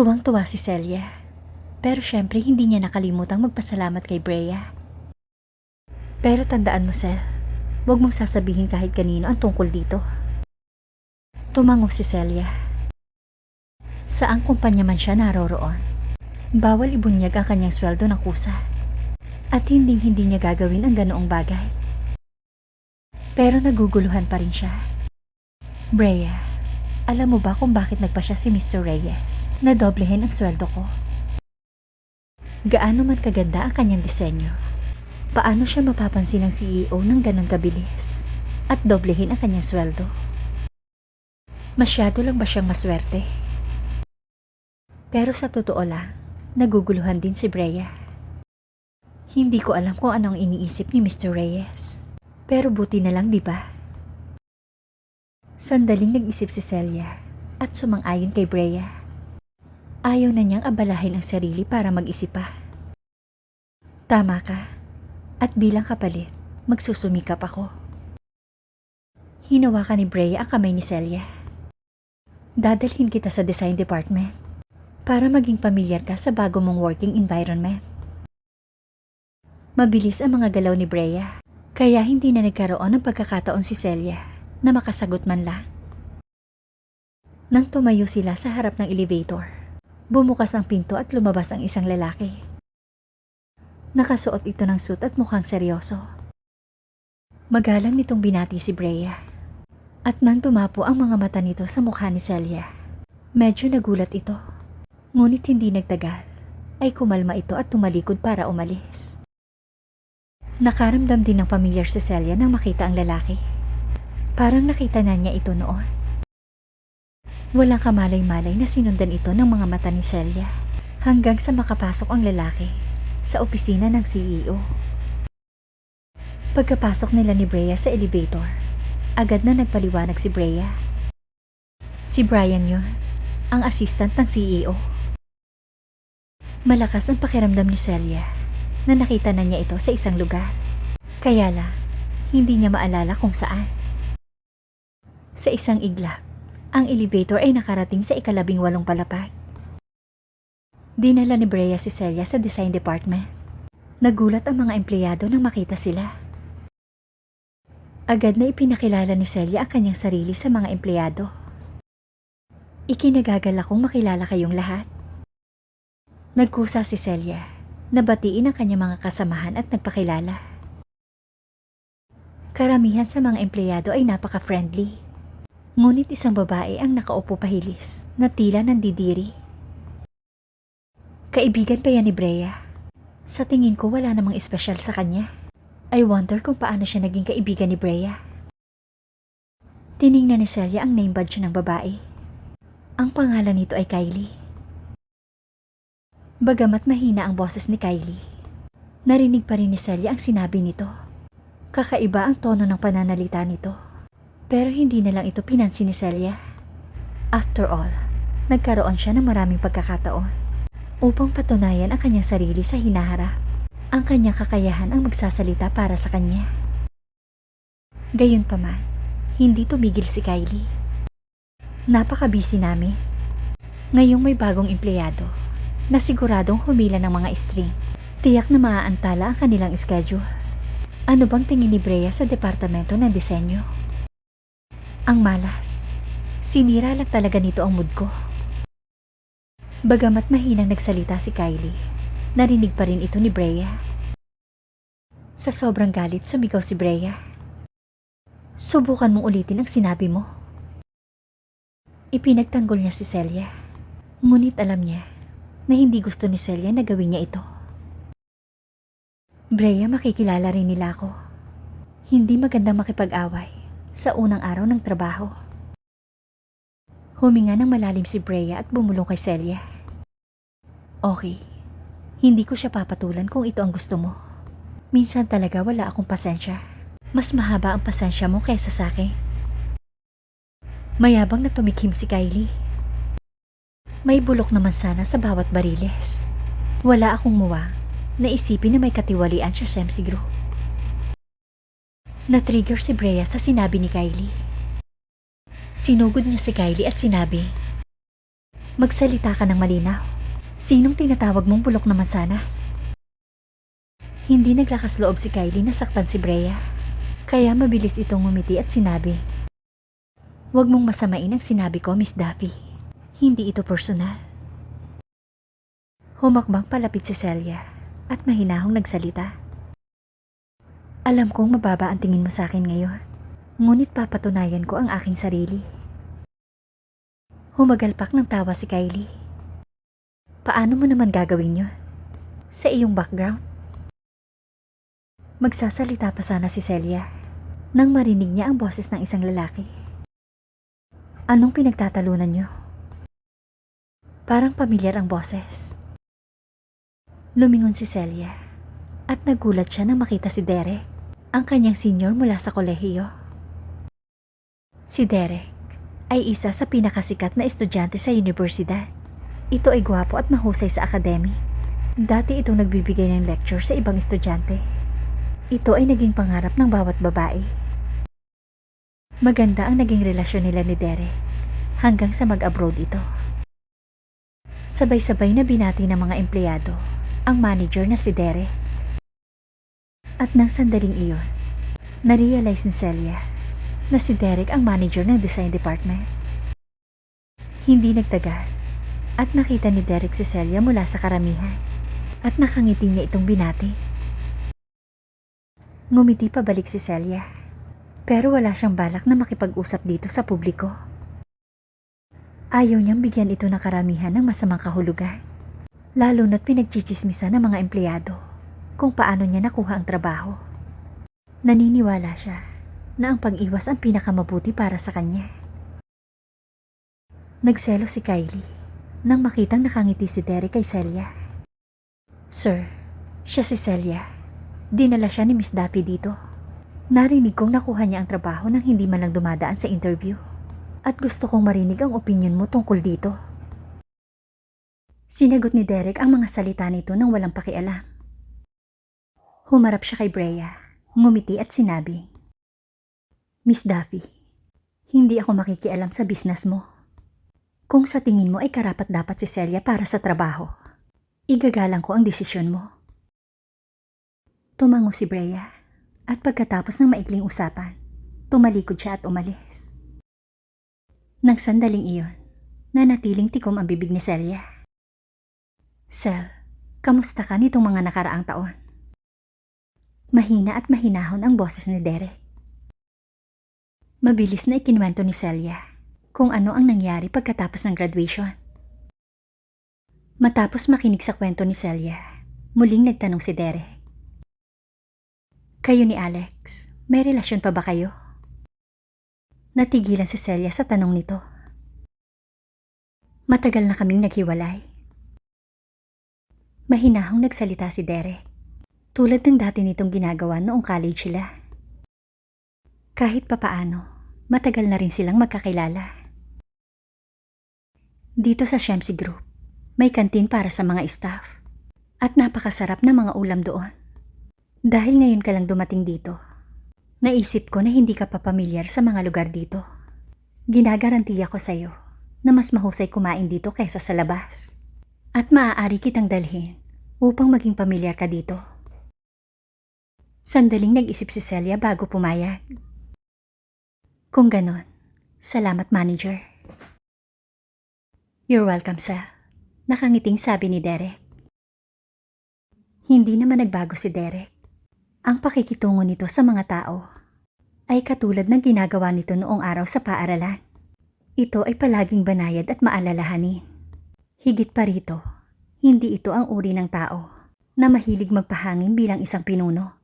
Tuwang-tuwa si Celia. Pero syempre hindi niya nakalimutang magpasalamat kay Brea. Pero tandaan mo, Cel, huwag mong sasabihin kahit kanino ang tungkol dito. Tumango si Celia. Saang kumpanya man siya naroroon, bawal ibunyag ang kanyang sweldo ng kusa. At hindi hindi niya gagawin ang ganoong bagay. Pero naguguluhan pa rin siya. Brea, alam mo ba kung bakit nagpa siya si Mr. Reyes na doblehin ang sweldo ko? Gaano man kaganda ang kanyang disenyo, paano siya mapapansin ng CEO ng ganong kabilis at doblehin ang kanyang sweldo? Masyado lang ba siyang maswerte? Pero sa totoo lang, naguguluhan din si Brea. Hindi ko alam kung anong iniisip ni Mr. Reyes. Pero buti na lang, di ba? Sandaling nag-isip si Celia at sumang-ayon kay Brea. Ayaw na niyang abalahin ang sarili para mag-isip pa. Tama ka. At bilang kapalit, magsusumikap ako. Hinawakan ni Brea ang kamay ni Celia. Dadalhin kita sa design department para maging pamilyar ka sa bago mong working environment. Mabilis ang mga galaw ni Brea, kaya hindi na nagkaroon ng pagkakataon si Celia na makasagot man lang. Nang tumayo sila sa harap ng elevator, bumukas ang pinto at lumabas ang isang lalaki. Nakasuot ito ng suit at mukhang seryoso. Magalang nitong binati si Brea. At nang tumapo ang mga mata nito sa mukha ni Celia, medyo nagulat ito. Ngunit hindi nagtagal, ay kumalma ito at tumalikod para umalis. Nakaramdam din ng pamilyar si Celia nang makita ang lalaki. Parang nakita na niya ito noon. Walang kamalay-malay na sinundan ito ng mga mata ni Celia hanggang sa makapasok ang lalaki sa opisina ng CEO. Pagkapasok nila ni Brea sa elevator, agad na nagpaliwanag si Brea. Si Brian yun, ang assistant ng CEO. Malakas ang pakiramdam ni Celia na nakita na niya ito sa isang lugar. Kaya lang, hindi niya maalala kung saan. Sa isang iglap, ang elevator ay nakarating sa ikalabing walong palapag. Dinala ni Brea si Celia sa design department. Nagulat ang mga empleyado nang makita sila. Agad na ipinakilala ni Celia ang kanyang sarili sa mga empleyado. Ikinagagal akong makilala kayong lahat. Nagkusa si Celia nabatiin ang kanyang mga kasamahan at nagpakilala. Karamihan sa mga empleyado ay napaka-friendly. Ngunit isang babae ang nakaupo pahilis na tila nandidiri. Kaibigan pa yan ni Brea. Sa tingin ko wala namang espesyal sa kanya. I wonder kung paano siya naging kaibigan ni Brea. Tiningnan ni Celia ang name badge ng babae. Ang pangalan nito ay Kylie. Bagamat mahina ang boses ni Kylie, narinig pa rin ni Celia ang sinabi nito. Kakaiba ang tono ng pananalita nito. Pero hindi na lang ito pinansin ni Celia. After all, nagkaroon siya ng maraming pagkakataon upang patunayan ang kanyang sarili sa hinaharap. Ang kanyang kakayahan ang magsasalita para sa kanya. Gayunpaman, hindi tumigil si Kylie. Napaka-busy namin. Ngayong may bagong empleyado, na siguradong humila ng mga string. Tiyak na maaantala ang kanilang schedule. Ano bang tingin ni Brea sa departamento ng disenyo? Ang malas. Sinira lang talaga nito ang mood ko. Bagamat mahinang nagsalita si Kylie, narinig pa rin ito ni Brea. Sa sobrang galit, sumigaw si Brea. Subukan mong ulitin ang sinabi mo. Ipinagtanggol niya si Celia. Ngunit alam niya na hindi gusto ni Celia na gawin niya ito. Brea, makikilala rin nila ako. Hindi magandang makipag-away sa unang araw ng trabaho. Huminga ng malalim si Brea at bumulong kay Celia. Okay, hindi ko siya papatulan kung ito ang gusto mo. Minsan talaga wala akong pasensya. Mas mahaba ang pasensya mo kaysa sa akin. Mayabang na tumikim si Kylie. May bulok naman sana sa bawat bariles. Wala akong muwa na isipin na may katiwalian siya Shemsi Group. Na-trigger si Brea sa sinabi ni Kylie. Sinugod niya si Kylie at sinabi, Magsalita ka ng malinaw. Sinong tinatawag mong bulok na mansanas? Hindi naglakas loob si Kylie na saktan si Brea. Kaya mabilis itong ngumiti at sinabi, Huwag mong masamain ang sinabi ko, Miss Daffy. Hindi ito personal. Humakbang palapit si Celia at mahinahong nagsalita. Alam kong mababa ang tingin mo sa akin ngayon, ngunit papatunayan ko ang aking sarili. Humagalpak ng tawa si Kylie. Paano mo naman gagawin yun? Sa iyong background? Magsasalita pa sana si Celia nang marinig niya ang boses ng isang lalaki. Anong pinagtatalunan niyo? Parang pamilyar ang boses. Lumingon si Celia at nagulat siya nang makita si Derek, ang kanyang senior mula sa kolehiyo. Si Derek ay isa sa pinakasikat na estudyante sa universidad. Ito ay gwapo at mahusay sa academic. Dati itong nagbibigay ng lecture sa ibang estudyante. Ito ay naging pangarap ng bawat babae. Maganda ang naging relasyon nila ni Derek hanggang sa mag-abroad ito. Sabay-sabay na binati ng mga empleyado ang manager na si Derek. At nang sandaling iyon, na-realize ni Celia na si Derek ang manager ng design department. Hindi nagtagal at nakita ni Derek si Celia mula sa karamihan at nakangiti niya itong binati. Ngumiti pabalik si Celia pero wala siyang balak na makipag-usap dito sa publiko. Ayaw niyang bigyan ito ng karamihan ng masamang kahulugan. Lalo na't pinagchichismisan ng mga empleyado kung paano niya nakuha ang trabaho. Naniniwala siya na ang pag-iwas ang pinakamabuti para sa kanya. Nagselo si Kylie nang makitang nakangiti si Derek kay Celia. Sir, siya si Celia. Dinala siya ni Miss Daffy dito. Narinig kong nakuha niya ang trabaho nang hindi man lang dumadaan sa interview. At gusto kong marinig ang opinion mo tungkol dito. Sinagot ni Derek ang mga salita nito nang walang pakialam. Humarap siya kay Brea, ngumiti at sinabi, Miss Daffy, hindi ako makikialam sa business mo. Kung sa tingin mo ay karapat dapat si Celia para sa trabaho, igagalang ko ang desisyon mo. Tumango si Brea at pagkatapos ng maikling usapan, tumalikod siya at umalis. Nang sandaling iyon, nanatiling tikom ang bibig ni Celia. Sel, kamusta ka nitong mga nakaraang taon? Mahina at mahinahon ang boses ni Derek. Mabilis na ikinwento ni Celia kung ano ang nangyari pagkatapos ng graduation. Matapos makinig sa kwento ni Celia, muling nagtanong si Derek. Kayo ni Alex, may relasyon pa ba kayo? Natigilan si Celia sa tanong nito. Matagal na kaming naghiwalay. Mahinahong nagsalita si Derek. Tulad ng dati nitong ginagawa noong college sila. Kahit papaano, matagal na rin silang magkakilala. Dito sa Shemsi Group, may kantin para sa mga staff at napakasarap na mga ulam doon. Dahil ngayon ka lang dumating dito, naisip ko na hindi ka pa pamilyar sa mga lugar dito. Ginagarantiya ko sa'yo na mas mahusay kumain dito kaysa sa labas. At maaari kitang dalhin upang maging pamilyar ka dito. Sandaling nag-isip si Celia bago pumayag. Kung ganon, salamat manager. You're welcome, sir. Nakangiting sabi ni Derek. Hindi naman nagbago si Derek. Ang pakikitungo nito sa mga tao ay katulad ng ginagawa nito noong araw sa paaralan. Ito ay palaging banayad at maalalahanin. Higit pa rito, hindi ito ang uri ng tao na mahilig magpahangin bilang isang pinuno.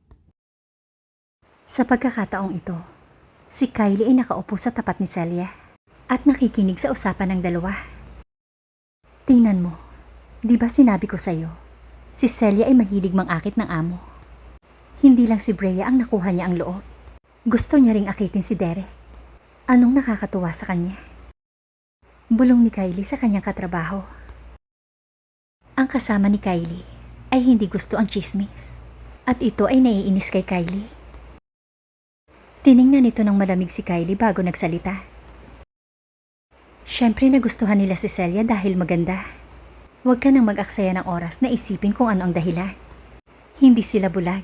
Sa pagkakataong ito, si Kylie ay nakaupo sa tapat ni Celia at nakikinig sa usapan ng dalawa. Tingnan mo, di ba sinabi ko sa'yo, si Celia ay mahilig mangakit ng amo. Hindi lang si Brea ang nakuha niya ang loob. Gusto niya ring akitin si Derek. Anong nakakatuwa sa kanya? Bulong ni Kylie sa kanyang katrabaho. Ang kasama ni Kylie ay hindi gusto ang chismis. At ito ay naiinis kay Kylie. Tiningnan ito ng malamig si Kylie bago nagsalita. Siyempre nagustuhan nila si Celia dahil maganda. Huwag ka nang mag-aksaya ng oras na isipin kung ano ang dahilan. Hindi sila bulag.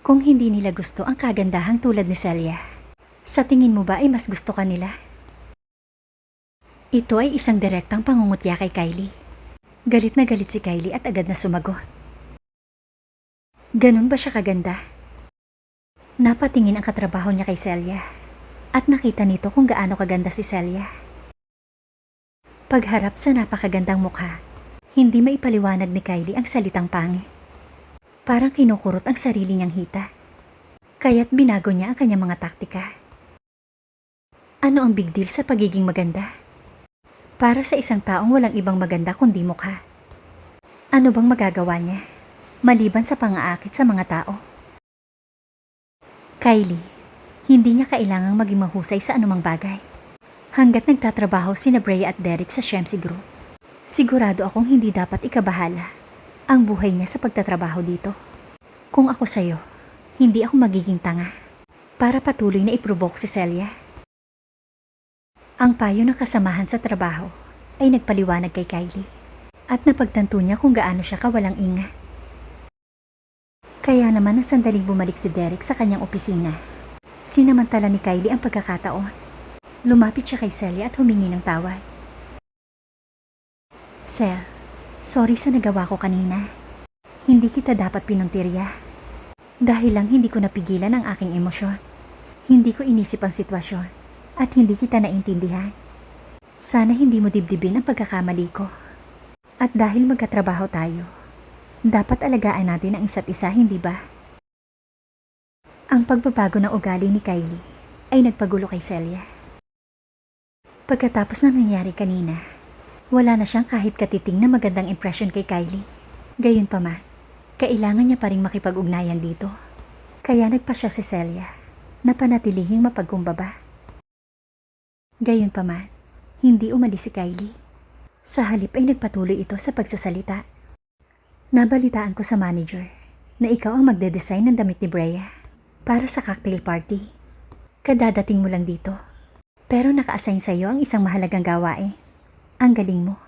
Kung hindi nila gusto ang kagandahang tulad ni Celia, sa tingin mo ba ay mas gusto ka nila? Ito ay isang direktang pangungutya kay Kylie. Galit na galit si Kylie at agad na sumagot. Ganun ba siya kaganda? Napatingin ang katrabaho niya kay Celia at nakita nito kung gaano kaganda si Celia. Pagharap sa napakagandang mukha, hindi maipaliwanag ni Kylie ang salitang pangit. Parang kinukurot ang sarili niyang hita. Kaya't binago niya ang kanyang mga taktika. Ano ang big deal sa pagiging maganda? Para sa isang taong walang ibang maganda kundi mukha. Ano bang magagawa niya? Maliban sa pangaakit sa mga tao. Kylie, hindi niya kailangang maging mahusay sa anumang bagay. Hanggat nagtatrabaho si Brea at Derek sa Shemsi Group, sigurado akong hindi dapat ikabahala ang buhay niya sa pagtatrabaho dito. Kung ako sa'yo, hindi ako magiging tanga para patuloy na iprovoke si Celia. Ang payo ng kasamahan sa trabaho ay nagpaliwanag kay Kylie at napagtanto niya kung gaano siya kawalang ingat. Kaya naman ang sandaling bumalik si Derek sa kanyang opisina. Sinamantala ni Kylie ang pagkakataon. Lumapit siya kay Celia at humingi ng tawad. Cel, sorry sa nagawa ko kanina. Hindi kita dapat pinuntirya. Dahil lang hindi ko napigilan ang aking emosyon. Hindi ko inisip ang sitwasyon at hindi kita naintindihan. Sana hindi mo dibdibin ang pagkakamali ko. At dahil magkatrabaho tayo, dapat alagaan natin ang isa't isa, hindi ba? Ang pagbabago ng ugali ni Kylie ay nagpagulo kay Celia. Pagkatapos ng nangyari kanina, wala na siyang kahit katiting na magandang impression kay Kylie. Gayunpaman, kailangan niya pa rin makipag-ugnayan dito. Kaya nagpa siya si Celia na panatilihing mapagkumbaba. Gayunpaman, hindi umalis si Kylie. Sa halip ay nagpatuloy ito sa pagsasalita. Nabalitaan ko sa manager na ikaw ang magde-design ng damit ni Brea para sa cocktail party. Kadadating mo lang dito. Pero naka-assign sa iyo ang isang mahalagang gawain. Ang galing mo.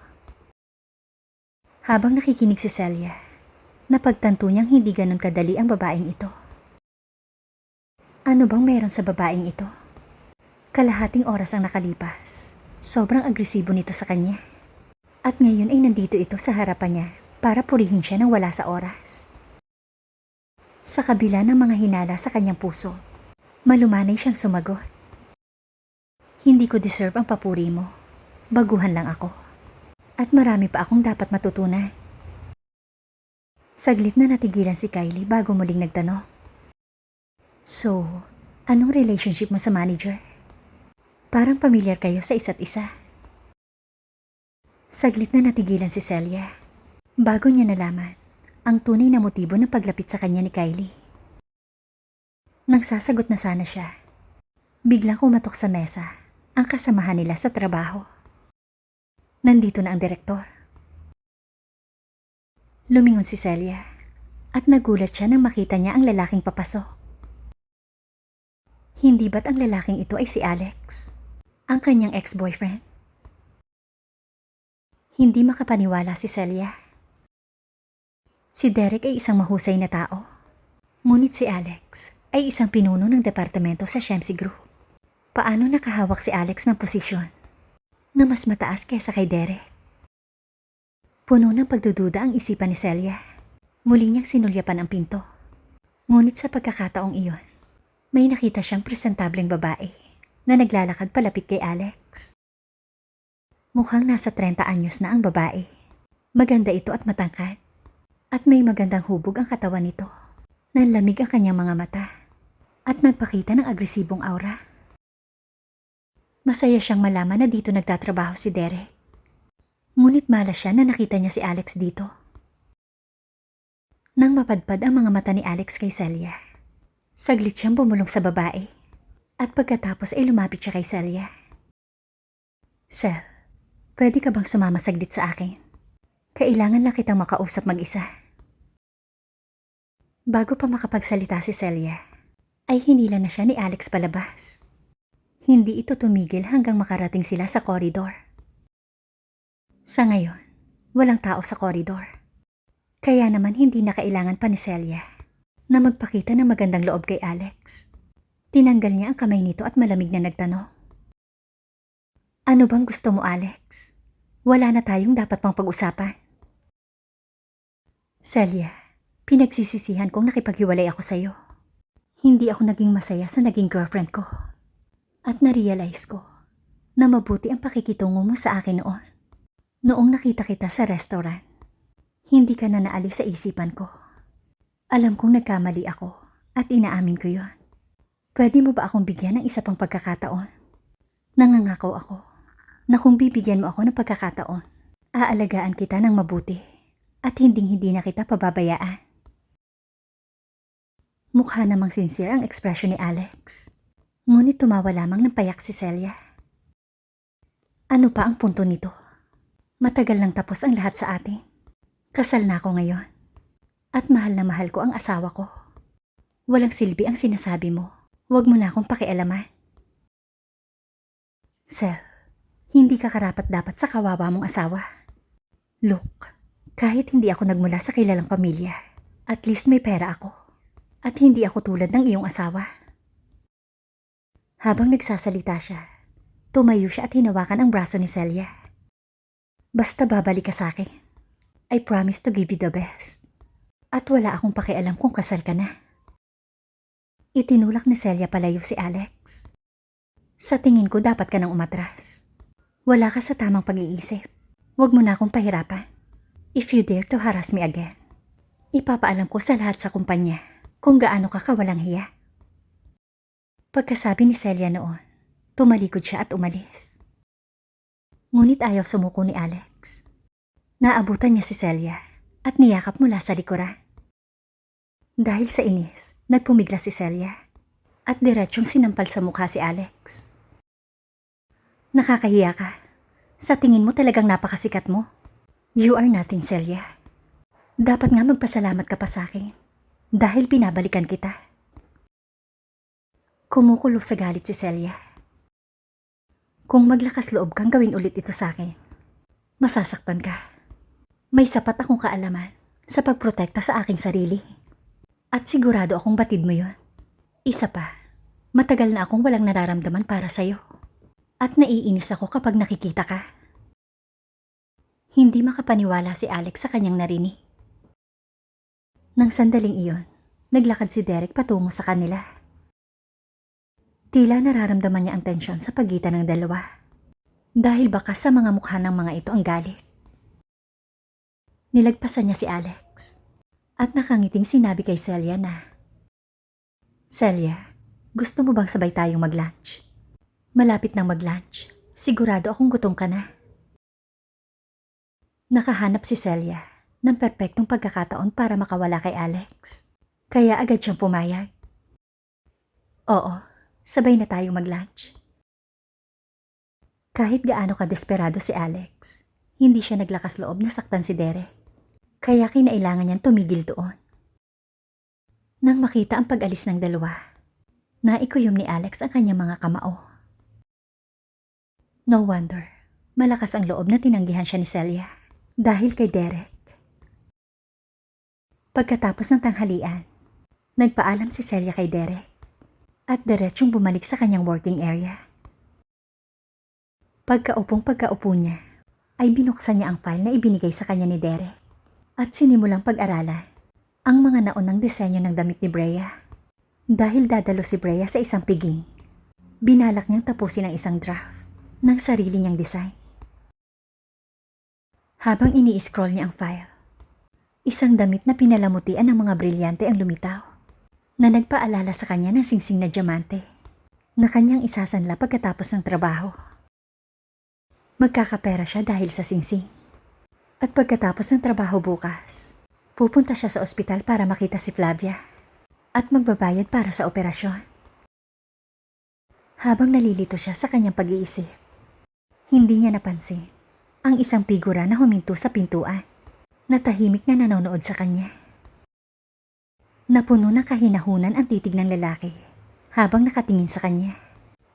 Habang nakikinig si Celia, napagtanto niyang hindi ganun kadali ang babaeng ito. Ano bang meron sa babaeng ito? Kalahating oras ang nakalipas. Sobrang agresibo nito sa kanya. At ngayon ay nandito ito sa harapan niya para purihin siya ng wala sa oras. Sa kabila ng mga hinala sa kanyang puso, malumanay siyang sumagot. Hindi ko deserve ang papuri mo. Baguhan lang ako. At marami pa akong dapat matutunan. Saglit na natigilan si Kylie bago muling nagtanong. So, anong relationship mo sa manager? Parang pamilyar kayo sa isa't isa. Saglit na natigilan si Celia. Bago niya nalaman ang tunay na motibo ng paglapit sa kanya ni Kylie. Nang sasagot na sana siya, biglang kumatok sa mesa ang kasamahan nila sa trabaho. Nandito na ang direktor. Lumingon si Celia at nagulat siya nang makita niya ang lalaking papasok. Hindi ba't ang lalaking ito ay si Alex? Ang kanyang ex-boyfriend? Hindi makapaniwala si Celia. Si Derek ay isang mahusay na tao. Ngunit si Alex ay isang pinuno ng departamento sa Shemsi Group. Paano nakahawak si Alex ng posisyon na mas mataas kaysa kay Derek? Puno ng pagdududa ang isipan ni Celia. Muli niyang sinulyapan ang pinto. Ngunit sa pagkakataong iyon, may nakita siyang presentableng babae na naglalakad palapit kay Alex. Mukhang nasa 30 anyos na ang babae. Maganda ito at matangkad. At may magandang hubog ang katawan nito. Nanlamig ang kanyang mga mata. At nagpakita ng agresibong aura. Masaya siyang malaman na dito nagtatrabaho si Derek. Ngunit malas siya na nakita niya si Alex dito. Nang mapadpad ang mga mata ni Alex kay Celia, saglit siyang bumulong sa babae. At pagkatapos ay lumapit siya kay Celia. Cel, pwede ka bang sumama saglit sa akin? Kailangan lang kitang makausap mag-isa. Bago pa makapagsalita si Celia, ay hinila na siya ni Alex palabas. Hindi ito tumigil hanggang makarating sila sa koridor. Sa ngayon, walang tao sa koridor. Kaya naman hindi na kailangan pa ni Celia na magpakita ng magandang loob kay Alex. Tinanggal niya ang kamay nito at malamig na nagtanong. Ano bang gusto mo, Alex? Wala na tayong dapat pang pag-usapan. Celia, pinagsisisihan kong nakipaghiwalay ako sa'yo. Hindi ako naging masaya sa naging girlfriend ko. At na-realize ko na mabuti ang pakikitungo mo sa akin noon. Noong nakita kita sa restaurant, hindi ka na naalis sa isipan ko. Alam kong nagkamali ako at inaamin ko yon. Pwede mo ba akong bigyan ng isa pang pagkakataon? Nangangako ako na kung bibigyan mo ako ng pagkakataon, aalagaan kita ng mabuti at hinding-hindi na kita pababayaan. Mukha namang sincere ang ekspresyon ni Alex. Ngunit tumawa lamang ng payak si Celia. Ano pa ang punto nito? Matagal nang tapos ang lahat sa atin. Kasal na ako ngayon. At mahal na mahal ko ang asawa ko. Walang silbi ang sinasabi mo. Huwag mo na akong pakialaman. Sel, hindi ka karapat dapat sa kawawa mong asawa. Look, kahit hindi ako nagmula sa kilalang pamilya, at least may pera ako. At hindi ako tulad ng iyong asawa. Habang nagsasalita siya, tumayo siya at hinawakan ang braso ni Celia. Basta babalik ka sa akin. I promise to give you the best. At wala akong pakialam kung kasal ka na. Itinulak ni Celia palayo si Alex. Sa tingin ko dapat ka nang umatras. Wala ka sa tamang pag-iisip. Huwag mo na akong pahirapan. If you dare to harass me again, ipapaalam ko sa lahat sa kumpanya kung gaano ka kawalang hiya. Pagkasabi ni Celia noon, tumalikod siya at umalis. Ngunit ayaw sumuko ni Alex. Naabutan niya si Celia at niyakap mula sa likuran. Dahil sa inis, nagpumigla si Celia at diretsyong sinampal sa mukha si Alex. Nakakahiya ka. Sa tingin mo talagang napakasikat mo. You are nothing, Celia. Dapat nga magpasalamat ka pa sa akin dahil binabalikan kita. Kumukulo sa galit si Celia. Kung maglakas loob kang gawin ulit ito sa akin, masasaktan ka. May sapat akong kaalaman sa pagprotekta sa aking sarili. At sigurado akong batid mo yon. Isa pa, matagal na akong walang nararamdaman para sa'yo. At naiinis ako kapag nakikita ka. Hindi makapaniwala si Alex sa kanyang narinig. Nang sandaling iyon, naglakad si Derek patungo sa kanila. Tila nararamdaman niya ang tensyon sa pagitan ng dalawa. Dahil baka sa mga mukha ng mga ito ang galit. Nilagpasan niya si Alex. At nakangiting sinabi kay Celia na, Celia, gusto mo bang sabay tayong mag-lunch? Malapit nang mag-lunch. Sigurado akong gutom ka na. Nakahanap si Celia ng perpektong pagkakataon para makawala kay Alex. Kaya agad siyang pumayag. Oo, sabay na tayong mag-lunch. Kahit gaano ka desperado si Alex, hindi siya naglakas loob na saktan si Derek. Kaya kinailangan niyang tumigil doon. Nang makita ang pag-alis ng dalawa, naikuyom ni Alex ang kanyang mga kamao. No wonder, malakas ang loob na tinanggihan siya ni Celia dahil kay Derek. Pagkatapos ng tanghalian, nagpaalam si Celia kay Derek at diretsyong bumalik sa kanyang working area. Pagkaupong pagkaupo niya, ay binuksan niya ang file na ibinigay sa kanya ni Derek at sinimulang pag-aralan ang mga naunang disenyo ng damit ni Brea. Dahil dadalo si Brea sa isang piging, binalak niyang tapusin ang isang draft ng sarili niyang design. Habang ini-scroll niya ang file, isang damit na pinalamutian ng mga brilyante ang lumitaw na nagpaalala sa kanya ng singsing na diamante na kanyang isasanla pagkatapos ng trabaho. Magkakapera siya dahil sa singsing. At pagkatapos ng trabaho bukas, pupunta siya sa ospital para makita si Flavia at magbabayad para sa operasyon. Habang nalilito siya sa kanyang pag-iisip, hindi niya napansin ang isang figura na huminto sa pintuan na tahimik na nanonood sa kanya. Napuno ng kahinahunan ang titig ng lalaki habang nakatingin sa kanya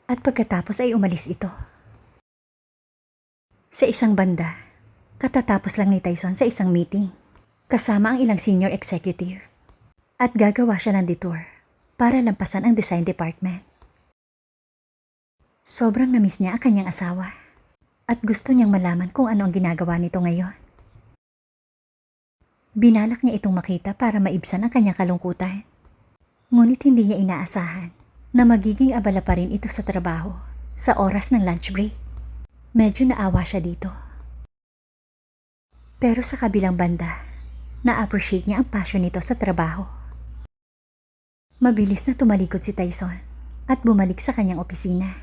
at pagkatapos ay umalis ito. Sa isang banda, Katatapos lang ni Tyson sa isang meeting, kasama ang ilang senior executive. At gagawa siya ng detour para lampasan ang design department. Sobrang namiss niya ang kanyang asawa at gusto niyang malaman kung ano ang ginagawa nito ngayon. Binalak niya itong makita para maibsan ang kanyang kalungkutan. Ngunit hindi niya inaasahan na magiging abala pa rin ito sa trabaho sa oras ng lunch break. Medyo naawa siya dito. Pero sa kabilang banda, na-appreciate niya ang passion nito sa trabaho. Mabilis na tumalikod si Tyson at bumalik sa kanyang opisina.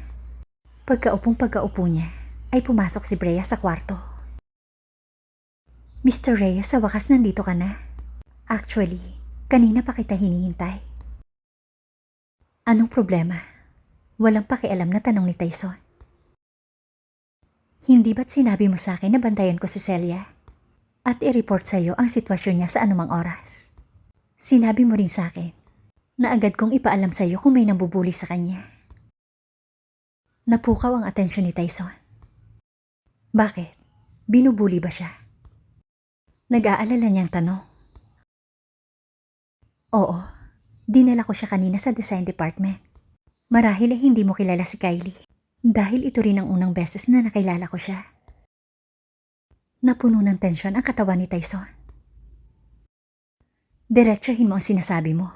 Pagkaupong pagkaupo niya, ay pumasok si Brea sa kwarto. Mr. Reyes, sa wakas nandito ka na. Actually, kanina pa kita hinihintay. Anong problema? Walang pakialam na tanong ni Tyson. Hindi ba't sinabi mo sa akin na bantayan ko si Celia? At i-report sa iyo ang sitwasyon niya sa anumang oras. Sinabi mo rin sa akin na agad kong ipaalam sa iyo kung may nambubuli sa kanya. Napukaw ang atensyon ni Tyson. Bakit? Binubuli ba siya? Nag-aalala niyang tanong. Oo, dinala ko siya kanina sa design department. Marahil ay hindi mo kilala si Kylie. Dahil ito rin ang unang beses na nakilala ko siya. Napuno ng tensyon ang katawan ni Tyson. Diretsahin mo ang sinasabi mo.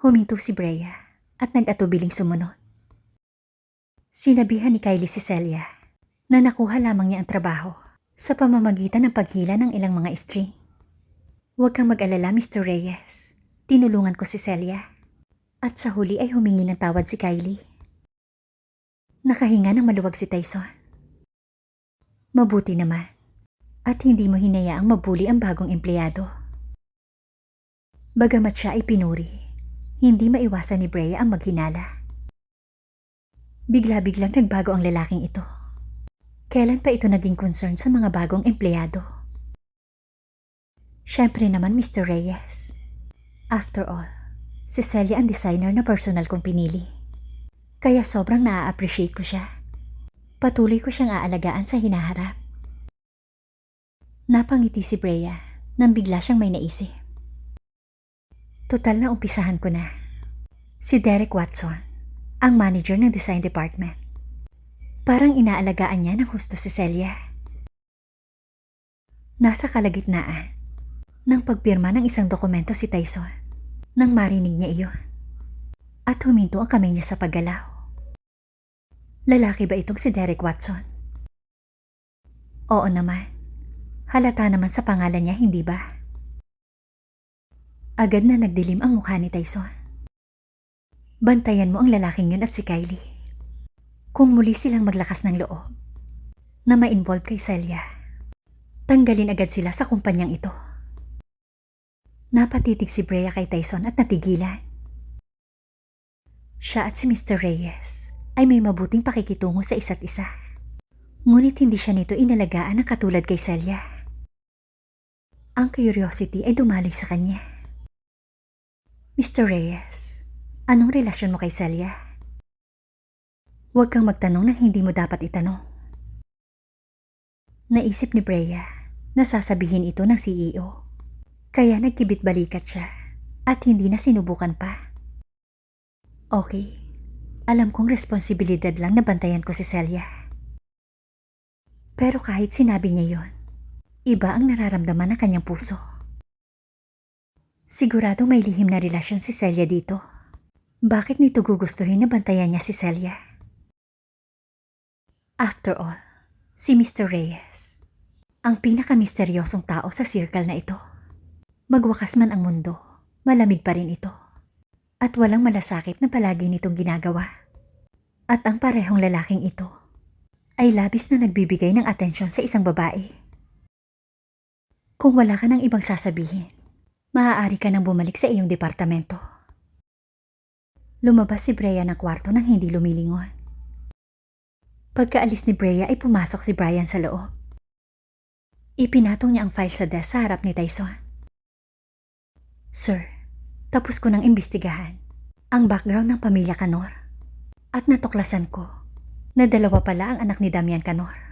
Huminto si Brea at nag-atubiling sumunod. Sinabihan ni Kylie si Celia na nakuha lamang niya ang trabaho sa pamamagitan ng paghila ng ilang mga string. Huwag kang mag-alala, Mr. Reyes. Tinulungan ko si Celia. At sa huli ay humingi ng tawad si Kylie. Nakahinga ng maluwag si Tyson. Mabuti naman. At hindi mo hinayaang mabuli ang bagong empleyado. Bagamat siya ay pinuri, hindi maiwasan ni Brea ang maghinala. Bigla-biglang nagbago ang lalaking ito. Kailan pa ito naging concern sa mga bagong empleyado? Siyempre naman, Mr. Reyes. After all, si Celia ang designer na personal kong pinili. Kaya sobrang naa-appreciate ko siya. Patuloy ko siyang aalagaan sa hinaharap. Napangiti si Brea nang bigla siyang may naisip. Total na umpisahan ko na. Si Derek Watson, ang manager ng design department. Parang inaalagaan niya ng husto si Celia. Nasa kalagitnaan ng pagpirma ng isang dokumento si Tyson nang marinig niya iyon. At huminto ang kamay niya sa paggalaw. Lalaki ba itong si Derek Watson? Oo naman. Halata naman sa pangalan niya, hindi ba? Agad na nagdilim ang mukha ni Tyson. Bantayan mo ang lalaking yun at si Kylie. Kung muli silang maglakas ng loob na ma-involve kay Celia, tanggalin agad sila sa kumpanyang ito. Napatitig si Brea kay Tyson at natigilan. Siya at si Mr. Reyes ay may mabuting pakikitungo sa isa't isa. Ngunit hindi siya nito inalagaan ng katulad kay Celia. Ang curiosity ay dumaloy sa kanya. Mr. Reyes, anong relasyon mo kay Celia? Huwag kang magtanong ng hindi mo dapat itanong. Naisip ni Brea na sasabihin ito ng CEO. Kaya nagkibit balikat siya at hindi na sinubukan pa. Okay, alam kong responsibilidad lang na bantayan ko si Celia. Pero kahit sinabi niya yon, iba ang nararamdaman ng kanyang puso. Sigurado may lihim na relasyon si Celia dito. Bakit nito gugustuhin na bantayan niya si Celia? After all, si Mr. Reyes, ang pinakamisteryosong tao sa circle na ito. Magwakas man ang mundo, malamig pa rin ito. At walang malasakit na palagi nitong ginagawa. At ang parehong lalaking ito ay labis na nagbibigay ng atensyon sa isang babae. Kung wala ka ng ibang sasabihin, maaari ka nang bumalik sa iyong departamento. Lumabas si Brea ng kwarto nang hindi lumilingon. Pagkaalis ni Brea ay pumasok si Brian sa loob. Ipinatong niya ang file sa desk sa harap ni Tyson. Sir, tapos ko nang imbestigahan ang background ng pamilya Kanor at natuklasan ko na dalawa pala ang anak ni Damian Kanor.